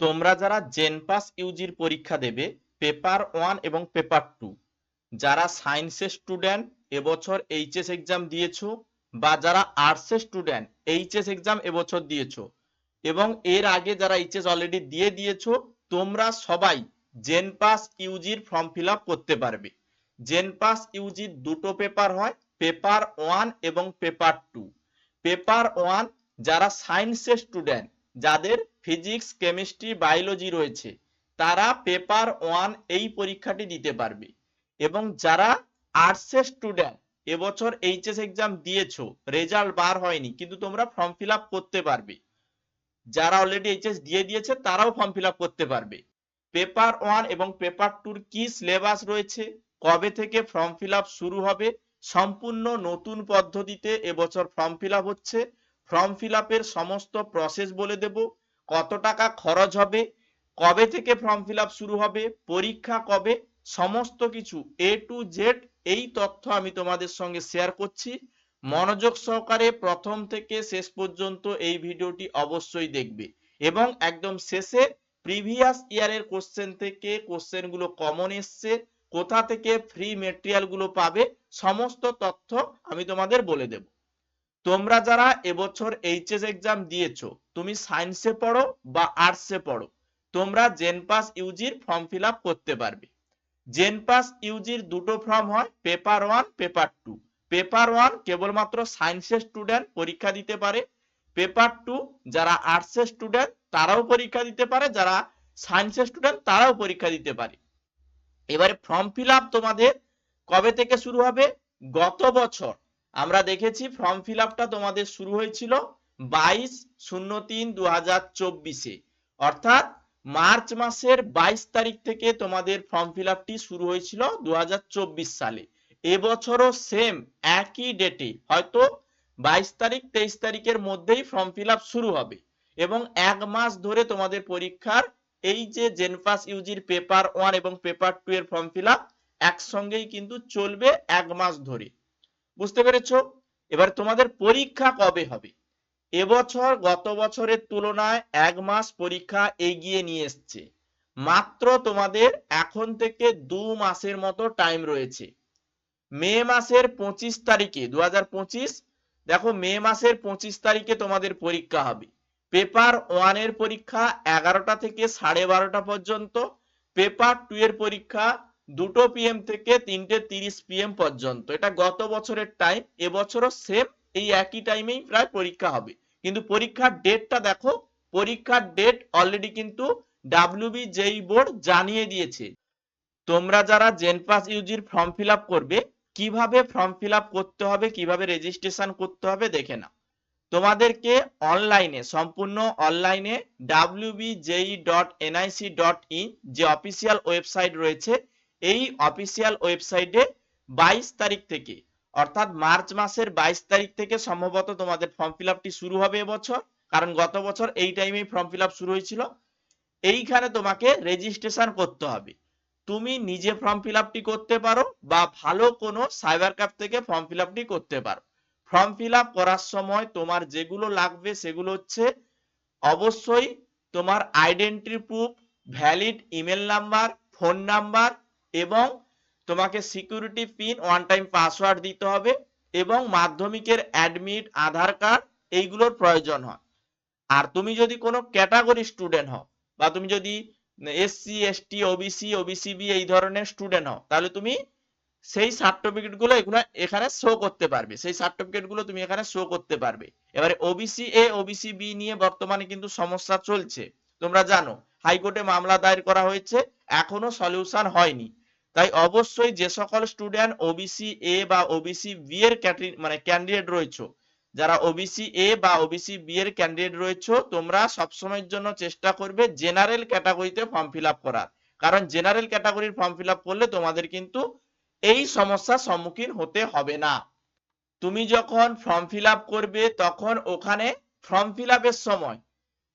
তোমরা যারা জেনপাস ইউজির পরীক্ষা দেবে, পেপার ওয়ান এবং পেপার টু, যারা সায়েন্সের স্টুডেন্ট এবছর এইচএস এক্সাম দিয়েছ বা যারা আর্টসের স্টুডেন্ট এইচএস এক্সাম এবছর দিয়েছ এবং এর আগে যারা এইচএস অলরেডি দিয়ে দিয়েছ, তোমরা সবাই জেনপাস ইউজির ফর্ম ফিল করতে পারবে। জেনপাস ইউজির দুটো পেপার হয়, পেপার ওয়ান এবং পেপার টু। পেপার ওয়ান যারা সায়েন্সের স্টুডেন্ট, যাদের ফিজিক্স, কেমিস্ট্রি, বায়োলজি রয়েছে। তারা পেপার ওয়ান এই পরীক্ষাটি দিতে পারবে। এবং যারা আর্টসের স্টুডেন্ট এবছর এইচএস এক্সাম দিয়েছ রেজাল্ট বার হয়নি, কিন্তু তোমরা ফর্ম ফিল করতে পারবে। যারা অলরেডি এইচএস দিয়ে দিয়েছে, তারাও ফর্ম ফিল করতে পারবে। পেপার ওয়ান এবং পেপার টুর কি সিলেবাস রয়েছে, কবে থেকে ফর্ম ফিল শুরু হবে, সম্পূর্ণ নতুন পদ্ধতিতে এবছর ফর্ম ফিল হচ্ছে। ফর্ম ফিল সমস্ত প্রসেস বলে দেব। কত টাকা খরচ হবে, কবে থেকে ফর্ম ফিল শুরু হবে, পরীক্ষা কবে, সমস্ত কিছু এ টু জেড এই তথ্য আমি তোমাদের সঙ্গে শেয়ার করছি। মনোযোগ সহকারে প্রথম থেকে শেষ পর্যন্ত এই ভিডিওটি অবশ্যই দেখবে এবং একদম শেষে প্রিভিয়াস ইয়ারের কোশ্চেন থেকে কোশ্চেনগুলো কমন এসছে, কোথা থেকে ফ্রি মেটেরিয়ালগুলো পাবে, সমস্ত তথ্য আমি তোমাদের বলে দেব। তোমরা যারা এবছর এইচএস এক্সাম দিয়েছ, তুমি সায়েন্সে পড়ো বা আর্টসে পড়ো, তোমরা জেনপাস ইউজির ফর্ম ফিল করতে পারবে। জেনপাস ইউজির দুটো ফর্ম হয় paper one paper two paper one কেবলমাত্র সায়েন্সের স্টুডেন্ট পরীক্ষা দিতে পারে। পেপার টু যারা আর্টসের স্টুডেন্ট তারাও পরীক্ষা দিতে পারে। যারা সায়েন্সের স্টুডেন্ট তারাও পরীক্ষা দিতে পারে। এবারে ফর্ম ফিল তোমাদের কবে থেকে শুরু হবে? গত বছর। আমরা দেখেছি ফর্ম ফিল তোমাদের শুরু হয়েছিল বাইশ শূন্য তিন দু হাজার চব্বিশে। অর্থাৎ মার্চ মাসের বাইশ তারিখ থেকে তোমাদের ফর্ম ফিল শুরু হয়েছিল দু হাজার চব্বিশ সালে। এবছরও সেম একই ডেটে হয়তো বাইশ তারিখ, তেইশ তারিখের মধ্যেই ফর্ম ফিল শুরু হবে। এবং এক মাস ধরে তোমাদের পরীক্ষার এই যে জেনপাস ইউজির পেপার ওয়ান এবং পেপার টু এর ফর্ম ফিল আপ একসঙ্গেই কিন্তু চলবে এক মাস ধরে। বুঝতে পেরেছ? এবার তোমাদের পরীক্ষা কবে হবে? এবছর, গত বছরের তুলনায় এক মাস পরীক্ষা এগিয়ে নিয়ে এসছে। মাত্র তোমাদের এখন থেকে দু মাসের মতো টাইম রয়েছে। মে মাসের পঁচিশ তারিখে দু হাজার পঁচিশ, দেখো মে মাসের পঁচিশ তারিখে তোমাদের পরীক্ষা হবে। পেপার ওয়ানের পরীক্ষা এগারোটা থেকে সাড়ে বারোটা পর্যন্ত, পেপার টু এর পরীক্ষা দুটো পিএম থেকে তিনটে তিরিশ পিএম পর্যন্ত। এটা গত বছরের টাইম এবছরও সেম এই একই টাইমেই প্রায় পরীক্ষা হবে। কিন্তু পরীক্ষার ডেটটা দেখো, পরীক্ষার ডেট অলরেডি কিন্তু ডাব্লিউবি জেই বোর্ড জানিয়ে দিয়েছে। তোমরা যারা জেনপাস ইউজির ফর্ম ফিল করবে, কীভাবে ফর্ম ফিল করতে হবে, কীভাবে রেজিস্ট্রেশন করতে হবে, দেখে না তোমাদেরকে অনলাইনে সম্পূর্ণ অনলাইনে WBJE dot NIC dot in যে অফিসিয়াল ওয়েবসাইট রয়েছে এই অফিসিয়াল ওয়েবসাইটে বাইশ তারিখ থেকে, অর্থাৎ মার্চ মাসের বাইশ তারিখ থেকে সম্ভবত তোমাদের ফর্ম ফিল শুরু হবে এবছর, কারণ গত বছর এই টাইমেই ফর্ম ফিল শুরু হয়েছিল। এইখানে তোমাকে রেজিস্ট্রেশন করতে হবে। তুমি নিজে ফর্ম ফিল করতে পারো বা ভালো কোনো সাইবার ক্যাফ থেকে ফর্ম ফিল করতে পারো। ফর্ম ফিল করার সময় তোমার যেগুলো লাগবে সেগুলো হচ্ছে অবশ্যই তোমার identity proof valid email number phone number এবং তোমাকে security pin one time password দিতে হবে এবং মাধ্যমিকের অ্যাডমিট আধার কার্ড এইগুলোর প্রয়োজন হয়। আর তুমি যদি কোনো ক্যাটাগরি স্টুডেন্ট হও বা তুমি যদি এসসি এসটি ওবিসি ওবিসিবি এই ধরনের স্টুডেন্ট হও, তাহলে তুমি সেই সার্টিফিকেটগুলো এগুলো এখানে শো করতে পারবে। সেই সার্টিফিকেটগুলো তুমি এখানে শো করতে পারবে। এবারে ওবিসি এ ওবিসি বি নিয়ে বর্তমানে কিন্তু সমস্যা চলছে। তোমরা জানো, হাইকোর্টে মামলা দায়ের করা হয়েছে, এখনও সলিউশন হয়নি। তাই অবশ্যই যে সকল স্টুডেন্ট ওবিসি এ বা ওবিসি বি এর মানে ক্যান্ডিডেট রয়েছে, যারা ওবিসি এ বা ওবিসি বি এর ক্যান্ডিডেট রয়েছে, তোমরা সবসময়ের জন্য চেষ্টা করবে জেনারেল ক্যাটাগরিতে ফর্ম ফিল করার। কারণ জেনারেল ক্যাটাগরির ফর্ম ফিল করলে তোমাদের কিন্তু এই সমস্যার সম্মুখীন হতে হবে না। তুমি যখন ফর্ম ফিল করবে, তখন ওখানে ফর্ম ফিল সময়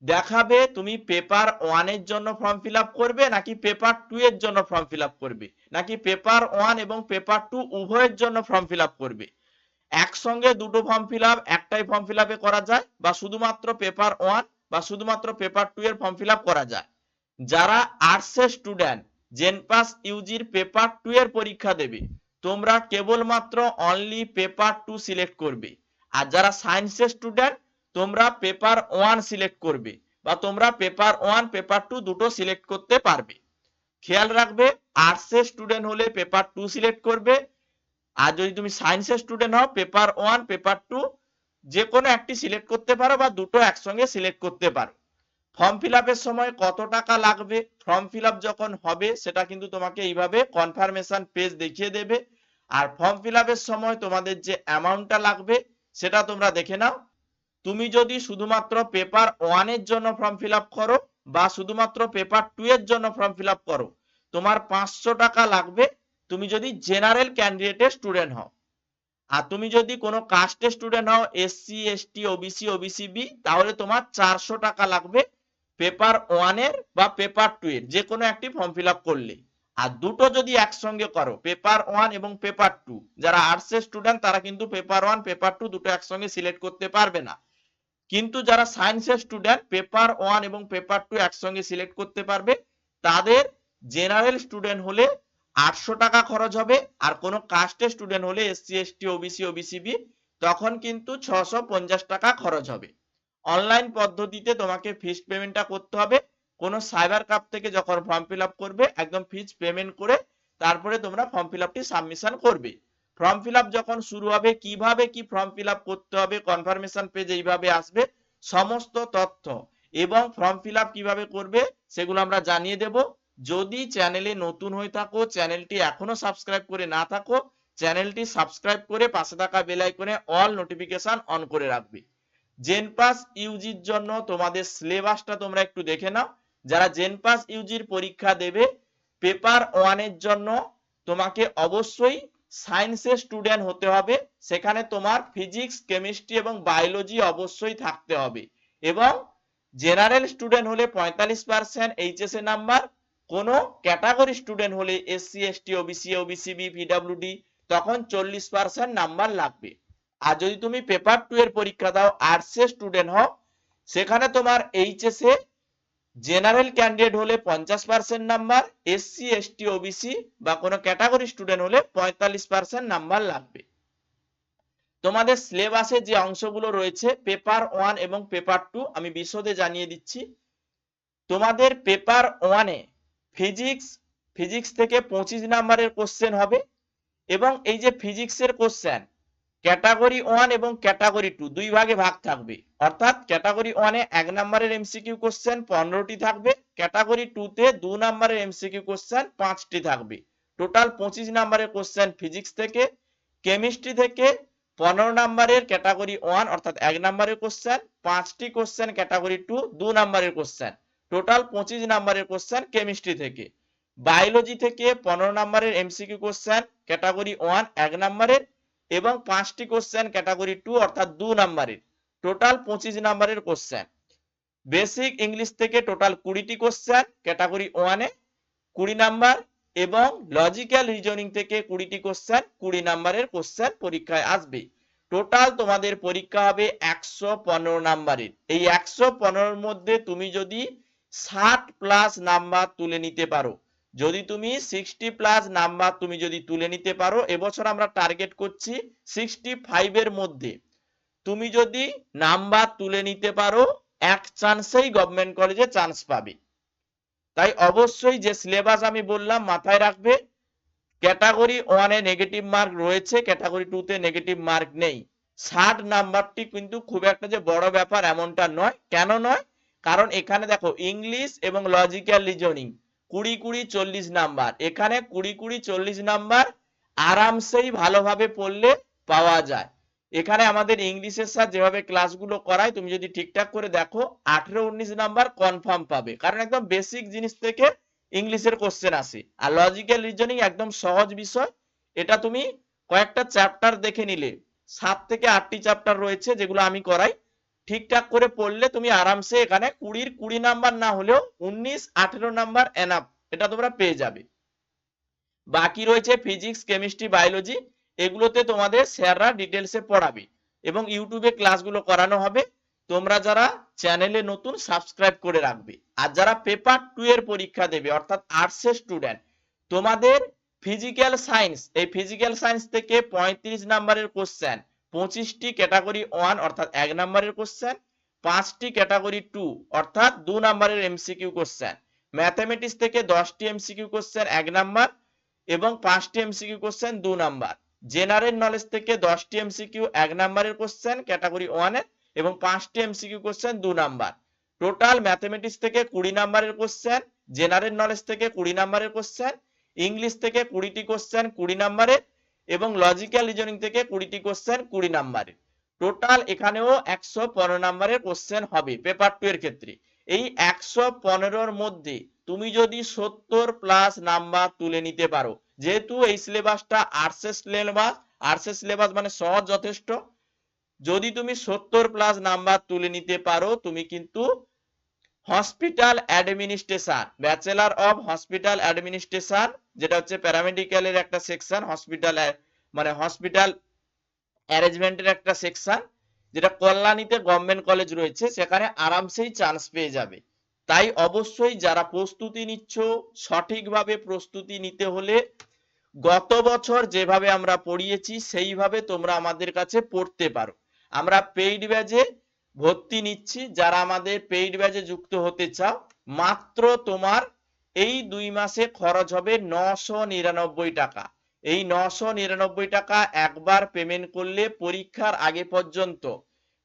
দেখাবে তুমি পেপার ওয়ানের জন্য ফর্ম ফিল করবে নাকি পেপার টু এর জন্য ফর্ম ফিল করবে? নাকি পেপার ওয়ান এবং পেপার টু উভয়ের জন্য ফর্ম ফিল করবে? একসঙ্গে দুটো ফর্ম ফিল একটাই ফর্ম ফিল করা যায় বা শুধুমাত্র পেপার ওয়ান বা শুধুমাত্র পেপার টু এর ফর্ম ফিল করা যায়? যারা আর্টসের স্টুডেন্ট জেনপাস ইউজির পেপার টু এর পরীক্ষা দেবে, তোমরা কেবলমাত্র অনলি পেপার টু সিলেক্ট করবে। আর যারা সায়েন্সের স্টুডেন্ট তোমরা পেপার ওয়ান সিলেক্ট করবে বা তোমরা পেপার ওয়ান পেপার টু দুটো সিলেক্ট করতে পারবে। খেয়াল রাখবে আর্টসের স্টুডেন্ট হলে পেপার টু সিলেক্ট করবে। আর যদি তুমি সায়েন্সের স্টুডেন্ট হও পেপার ওয়ান পেপার টু যে কোনো একটি সিলেক্ট করতে পারো বা দুটো একসঙ্গে সিলেক্ট করতে পারো। ফর্ম ফিল সময় কত টাকা লাগবে? ফর্ম ফিল যখন হবে, সেটা কিন্তু তোমাকে এইভাবে কনফার্মেশন পেজ দেখিয়ে দেবে। আর ফর্ম ফিল সময় তোমাদের যে অ্যামাউন্টটা লাগবে, সেটা তোমরা দেখে নাও। তুমি যদি শুধুমাত্র পেপার ওয়ানের জন্য ফর্ম ফিল করো বা শুধুমাত্র পেপার টু এর জন্য ফর্ম ফিল করো, তোমার পাঁচশো টাকা লাগবে, তুমি যদি জেনারেল ক্যান্ডিডেটের স্টুডেন্ট হও। আর তুমি যদি কোনো কাস্টের স্টুডেন্ট হও SC ST OBC OBC B তাহলে তোমার চারশো টাকা লাগবে পেপার ওয়ানের বা পেপার টু এর যে কোনো একটি ফর্ম ফিল করলে। আর দুটো যদি একসঙ্গে করো পেপার ওয়ান এবং পেপার টু যারা আর্টসের স্টুডেন্ট তারা কিন্তু পেপার ওয়ান পেপার টু দুটো একসঙ্গে সিলেক্ট করতে পারবে না। কিন্তু যারা সায়েন্সের স্টুডেন্ট পেপার ওয়ান এবং পেপার টু একসঙ্গে সিলেক্ট করতে পারবে, তাদের জেনারেল স্টুডেন্ট হলে আটশো টাকা খরচ হবে আর কোনো কাস্টের স্টুডেন্ট হলে এসসি এসটি ওবিসি ওবিসিবি তখন কিন্তু ছশো পঞ্চাশ টাকা খরচ হবে। অনলাইন পদ্ধতিতে তোমাকে ফিস পেমেন্টটা করতে হবে। কোনো সাইবার কাপ থেকে যখন ফর্ম ফিল করবে, একদম ফিস পেমেন্ট করে তারপরে তোমরা ফর্ম ফিল আপটি সাবমিশন করবে। ফর্ম ফিল যখন শুরু হবে, কীভাবে কি ফর্ম ফিল করতে হবে কনফার্মেশন পেজ এইভাবে আসবে, সমস্ত তথ্য এবং ফর্ম ফিল কীভাবে করবে সেগুলো আমরা জানিয়ে দেব। যদি চ্যানেলে নতুন হয়ে থাকো চ্যানেলটি এখনও সাবস্ক্রাইব করে না থাকো চ্যানেলটি সাবস্ক্রাইব করে পাশে থাকা বেল আইকনে অল নোটিফিকেশন অন করে রাখবে। জেনপাস ইউজির জন্য তোমাদের সিলেবাসটা তোমরা একটু দেখে নাও। যারা জেনপাস ইউজির পরীক্ষা দেবে পেপার ওয়ানের জন্য তোমাকে অবশ্যই সায়েন্সের স্টুডেন্ট হতে হবে। সেখানে তোমার ফিজিক্স কেমিস্ট্রি এবং বায়োলজি অবশ্যই থাকতে হবে। এবং জেনারেল স্টুডেন্ট হলে পঁয়তাল্লিশ পার্সেন্ট এইচএস এর নাম্বার কোনো ক্যাটাগরি স্টুডেন্ট হলে SC ST OBC OBC B PWD তখন চল্লিশ পার্সেন্ট নাম্বার লাগবে। আর যদি তুমি পেপার টু এর পরীক্ষা দাও আর্টসের স্টুডেন্ট হও, সেখানে তোমার এইচএস এ জেনারেল ক্যান্ডিডেট হলে পঞ্চাশ percent number SC ST OBC বা কোনো ক্যাটাগরি স্টুডেন্ট হলে পঁয়তাল্লিশ পার্সেন্ট নাম্বার লাগবে। তোমাদের সিলেবাসে যে অংশগুলো রয়েছে পেপার ওয়ান এবং পেপার টু আমি বিশদে জানিয়ে দিচ্ছি। তোমাদের পেপার ওয়ানে ফিজিক্স ফিজিক্স থেকে পঁচিশ নাম্বারের কোশ্চেন হবে এবং এই যে ফিজিক্সের কোশ্চেন ক্যাটাগরি ওয়ান এবং ক্যাটাগরি টু, দুই ভাগে ভাগ থাকবে। অর্থাৎ ক্যাটাগরি ওয়ানে এক নম্বরের এমসিকিউ কোশ্চেন পনেরোটি থাকবে, ক্যাটাগরি টু তে দু নম্বরের এমসিকিউ কোশ্চেন পাঁচটি থাকবে। টোটাল পঁচিশ নম্বরের কোশ্চেন ফিজিক্স থেকে কেমিস্ট্রি থেকে পনেরো নম্বরের ক্যাটাগরি ওয়ান, অর্থাৎ এক নম্বরের কোশ্চেন পাঁচটি কোশ্চেন ক্যাটাগরি টু, দু নম্বরের কোশ্চেন টোটাল পঁচিশ নম্বরের কোশ্চেন কেমিস্ট্রি থেকে। বায়োলজি থেকে পনেরো নম্বরের এমসিকিউ কোশ্চেন ক্যাটাগরি ওয়ান, এক নম্বরের এবং পাঁচটি কোশ্চেন ক্যাটাগরি টু অর্থাৎ দু নাম্বারের টোটাল পঁচিশ নাম্বারের কোশ্চেন বেসিক ইংলিশ থেকে টোটাল কুড়িটি কোশ্চেন ক্যাটাগরি ওয়ানে কুড়ি নাম্বার এবং লজিক্যাল রিজনিং থেকে কুড়িটি কোশ্চেন কুড়ি নাম্বারের কোশ্চেন পরীক্ষায় আসবে। টোটাল তোমাদের পরীক্ষা হবে একশো পনেরো নাম্বারের এই একশো পনেরোর মধ্যে তুমি যদি ষাট প্লাস নাম্বার তুলে নিতে পারো যদি তুমি সিক্সটি প্লাস নাম্বার তুমি যদি তুলে নিতে পারো, এবছর আমরা টার্গেট করছি সিক্সটি ফাইভের মধ্যে। তুমি যদি নাম্বার তুলে নিতে পারো, এক চান্সেই গভর্নমেন্ট কলেজে চান্স পাবে। তাই অবশ্যই যে সিলেবাস আমি বললাম মাথায় রাখবে ক্যাটাগরি ওয়ানে নেগেটিভ মার্ক রয়েছে ক্যাটাগরি টু তে নেগেটিভ মার্ক নেই। ষাট নাম্বারটি কিন্তু খুব একটা যে বড় ব্যাপার এমনটা নয়। কেন নয়? কারণ এখানে দেখো ইংলিশ এবং লজিক্যাল রিজনিং কুড়ি কুড়ি চল্লিশ নাম্বার। এখানে কুড়ি কুড়ি চল্লিশ নাম্বার আরামসেই ভালোভাবে পড়লে পাওয়া যায়। এখানে আমাদের ইংলিশের সাথে যেভাবে ক্লাসগুলো করায়, তুমি যদি ঠিকঠাক করে দেখো, আঠেরো উনিশ নাম্বার কনফার্ম পাবে। কারণ একদম বেসিক জিনিস থেকে ইংলিশের কোশ্চেন আসে। আর লজিক্যাল রিজনিং একদম সহজ বিষয়। এটা তুমি কয়েকটা চ্যাপ্টার দেখে নিলে। সাত থেকে আটটি চ্যাপ্টার রয়েছে যেগুলো আমি করাই। ঠিকঠাক করে পড়লে তুমি আরামসে এখানে কুড়ির কুড়ি নাম্বার না হলেও উনিশ, আঠেরো নাম্বার এনাফ এটা তোমরা পেয়ে যাবে। বাকি রয়েছে ফিজিক্স কেমিস্ট্রি বায়োলজি এগুলোতে তোমাদের স্যাররা ডিটেলসে পড়াবে এবং ইউটিউবে ক্লাসগুলো করানো হবে। তোমরা যারা চ্যানেলে নতুন সাবস্ক্রাইব করে রাখবে। আর যারা পেপার টু এর পরীক্ষা দেবে, অর্থাৎ আর্টসের স্টুডেন্ট তোমাদের ফিজিক্যাল সায়েন্স এই ফিজিক্যাল সায়েন্স থেকে পঁয়ত্রিশ নাম্বারের কোশ্চেন পঁচিশটি ক্যাটাগরি ওয়ান অর্থাৎ এক নাম্বারের কোশ্চেন পাঁচটি ক্যাটাগরি টু অর্থাৎ দু নাম্বারের এমসিকিউ কোশ্চেন ম্যাথামেটিক্স থেকে দশটি এমসিকিউ কোশ্চেন এক নাম্বার এবং পাঁচটি এমসিকিউ কোশ্চেন দু নাম্বার। জেনারেল নলেজ থেকে দশটি এমসিকিউ এক নাম্বারের কোশ্চেন ক্যাটাগরি ওয়ানের এবং পাঁচটি এমসিকিউ কোশ্চেন দু নাম্বার। টোটাল ম্যাথামেটিক্স থেকে কুড়ি নাম্বারের কোশ্চেন জেনারেল নলেজ থেকে কুড়ি নাম্বারের কোশ্চেন ইংলিশ থেকে কুড়িটি কোশ্চেন কুড়ি নাম্বারের এবং লজিক্যাল রিজনিং থেকে কুড়িটি কোশ্চেন কুড়ি নাম্বারের টোটাল এখানেও একশো পনেরো নাম্বারের কোশ্চেন হবে পেপার টু এর ক্ষেত্রে। এই একশো পনেরোর মধ্যে তুমি যদি সত্তর প্লাস নাম্বার তুলে নিতে পারো, যেহেতু এই সিলেবাসটা আর্টসের সিলেবাস আর্টসের সিলেবাস মানে সহজ যথেষ্ট। যদি তুমি সত্তর প্লাস নাম্বার তুলে নিতে পারো, তুমি কিন্তু hospital administration bachelor of hospital administration যেটা হচ্ছে প্যারামেডিক্যালের একটা সেকশন হসপিটাল মানে হসপিটাল অ্যারেঞ্জমেন্টের একটা সেকশন যেটা কল্যাণীতে গভর্নমেন্ট কলেজ রয়েছে, সেখানে আরামসেই চান্স পেয়ে যাবে। তাই অবশ্যই যারা প্রস্তুতি নিচ্ছ, সঠিকভাবে প্রস্তুতি নিতে হলে গত বছর যেভাবে আমরা পড়িয়েছি, সেইভাবে তোমরা আমাদের কাছে পড়তে পারো। আমরা পেইড ব্যাজে ভর্তি নিচ্ছি, যারা আমাদের পেইড ব্যাজে যুক্ত হতে চাও, মাত্র তোমার এই দুই মাসে খরচ হবে নশো নিরানব্বই টাকা। এই নশো নিরানব্বই টাকা একবার পেমেন্ট করলে পরীক্ষার আগে পর্যন্ত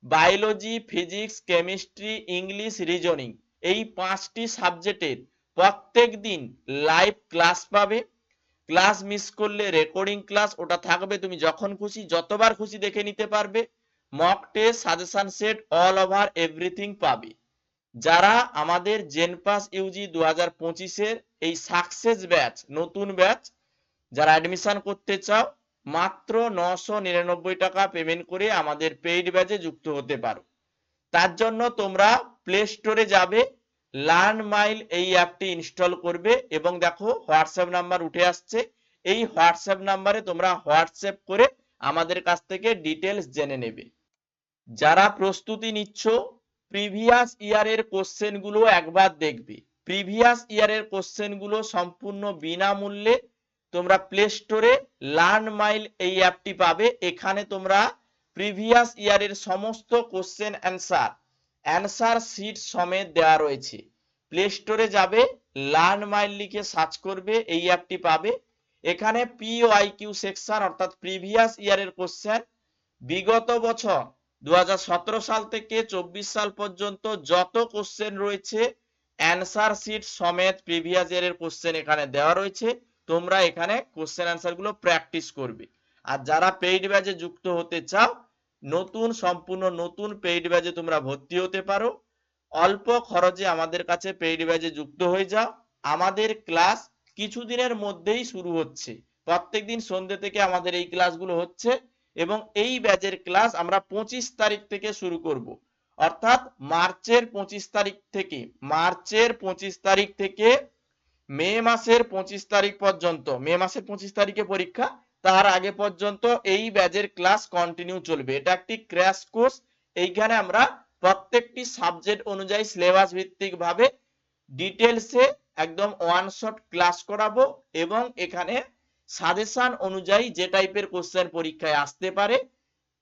biology physics chemistry English reasoning এই পাঁচটি সাবজেক্টের প্রত্যেক দিন লাইভ ক্লাস পাবে। ক্লাস মিস করলে রেকর্ডিং ক্লাস ওটা থাকবে, তুমি যখন খুশি, যতবার খুশি দেখে নিতে পারবে। Mock test suggestion set all over everything পাবে। যারা আমাদের জেনপাস ইউজি দু হাজার পঁচিশের এই সাকসেস ব্যাচ নতুন ব্যাচ যারা অ্যাডমিশন করতে চাও, মাত্র নশো নিরানব্বই টাকা পেমেন্ট করে আমাদের পেইড ব্যাচে যুক্ত হতে পারো। তার জন্য তোমরা প্লে স্টোরে যাবে লার্ন মাইল এই অ্যাপটি ইনস্টল করবে এবং দেখো হোয়াটসঅ্যাপ নাম্বার উঠে আসছে। এই হোয়াটসঅ্যাপ নাম্বারে তোমরা হোয়াটসঅ্যাপ করে আমাদের কাছ থেকে ডিটেলস জেনে নেবে। যারা প্রস্তুতি নিচ্ছ প্রিভিয়াস ইয়ারের কোশ্চেনগুলো একবার দেখবে। প্রিভিয়াস ইয়ারের কোশ্চেনগুলো সম্পূর্ণ বিনামূল্যে তোমরা প্লে স্টোরে লার্ন মাইল এই অ্যাপটি পাবে। এখানে তোমরা প্রিভিয়াস ইয়ারের সমস্ত কোশ্চেন অ্যান্সার অ্যান্সার শিট সমেত দেওয়া রয়েছে। প্লে স্টোরে যাবে লার্ন মাইল লিখে সার্চ করবে, এই অ্যাপটি পাবে। এখানে পিওয়াই কিউ সেকশন অর্থাৎ প্রিভিয়াস ইয়ারের কোশ্চেন বিগত বছর দু হাজার সতেরো সাল থেকে চব্বিশ সাল পর্যন্ত যত কোশ্চেন রয়েছে অ্যান্সার শিট সমেত প্রিভিয়াস ইয়ারের কোশ্চেন এখানে দেওয়া রয়েছে। তোমরা এখানে কোশ্চেন অ্যান্সারগুলো প্র্যাকটিস করবে। আর যারা পেইড ব্যাচে যুক্ত হতে চাও, নতুন, সম্পূর্ণ নতুন পেইড ব্যাচে তোমরা ভর্তি হতে পারো। অল্প খরচে আমাদের কাছে পেইড ব্যাচে যুক্ত হয়ে যাও। আমাদের ক্লাস কিছুদিনের মধ্যেই শুরু হচ্ছে। প্রত্যেকদিন সন্ধ্যে থেকে আমাদের এই ক্লাসগুলো হচ্ছে। এবং এই ব্যাচের ক্লাস আমরা পঁচিশ তারিখ থেকে শুরু করব। অর্থাৎ মার্চের পঁচিশ তারিখ থেকে, মার্চের পঁচিশ তারিখ থেকে মে মাসের পঁচিশ তারিখ পর্যন্ত, মে মাসের পঁচিশ তারিখে পরীক্ষা, তার আগে পর্যন্ত এই ব্যাচের ক্লাস কন্টিনিউ চলবে। এটা একটি ক্র্যাশ কোর্স এইখানে আমরা প্রত্যেকটি সাবজেক্ট অনুযায়ী সিলেবাস ভিত্তিক ভাবে ডিটেলসে একদম ওয়ান শট ক্লাস করাবো এবং এখানে সাজেশন অনুযায়ী যে টাইপের কোশ্চেন পরীক্ষায় আসতে পারে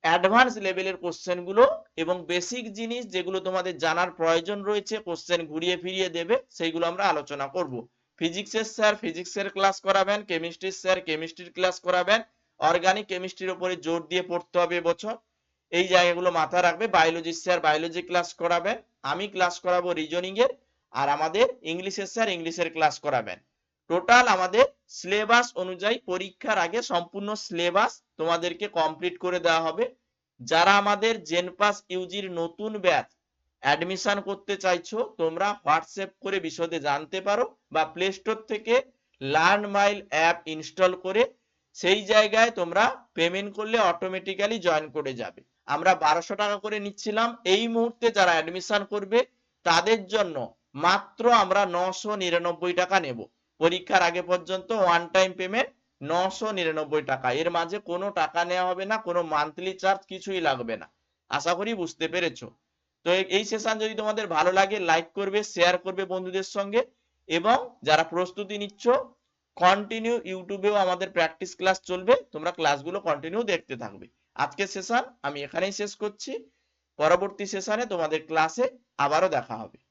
অ্যাডভান্স লেভেলের কোশ্চেনগুলো এবং বেসিক জিনিস যেগুলো তোমাদের জানার প্রয়োজন রয়েছে কোশ্চেন ঘুরিয়ে ফিরিয়ে দেবে, সেইগুলো আমরা আলোচনা করব। ফিজিক্সের স্যার ফিজিক্সের ক্লাস করাবেন কেমিস্ট্রির স্যার কেমিস্ট্রির ক্লাস করাবেন অর্গানিক কেমিস্ট্রির উপরে জোর দিয়ে পড়তে হবে এবছর এই জায়গাগুলো মাথায় রাখবে বায়োলজি স্যার বায়োলজি ক্লাস করাবেন, আমি ক্লাস করাবো রিজনিং এর আর আমাদের ইংলিশের স্যার ইংলিশের ক্লাস করাবেন। টোটাল আমাদের সিলেবাস অনুযায়ী পরীক্ষার আগে সম্পূর্ণ সিলেবাস তোমাদেরকে কমপ্লিট করে দেওয়া হবে। যারা আমাদের জেনপাস ইউজির নতুন ব্যাচ অ্যাডমিশন করতে চাইছো, তোমরা হোয়াটসঅ্যাপ করে বিশদে জানতে পারো বা প্লে স্টোর থেকে লার্ন মাইল অ্যাপ ইনস্টল করে সেই জায়গায় তোমরা পেমেন্ট করলে অটোমেটিক্যালি জয়েন করে যাবে। আমরা বারোশো টাকা করে নিচ্ছিলাম। এই মুহূর্তে যারা অ্যাডমিশন করবে, তাদের জন্য মাত্র আমরা নশো নিরানব্বই টাকা নেব। পরীক্ষার আগে পর্যন্ত ওয়ান টাইম পেমেন্ট নশো নিরানব্বই টাকা। এর মাঝে কোনো টাকা নেওয়া হবে না, কোনো মান্থলি চার্জ কিছুই লাগবে না। আশা করি বুঝতে পেরেছ। তো এই- সেশন যদি তোমাদের ভালো লাগে লাইক করবে শেয়ার করবে বন্ধুদের সঙ্গে এবং যারা প্রস্তুতি নিচ্ছ কন্টিনিউ ইউটিউবেও আমাদের প্র্যাকটিস ক্লাস চলবে, তোমরা ক্লাসগুলো কন্টিনিউ দেখতে থাকবে। আজকের সেশন আমি এখানেই শেষ করছি। পরবর্তী সেশনে তোমাদের ক্লাসে আবারও দেখা হবে।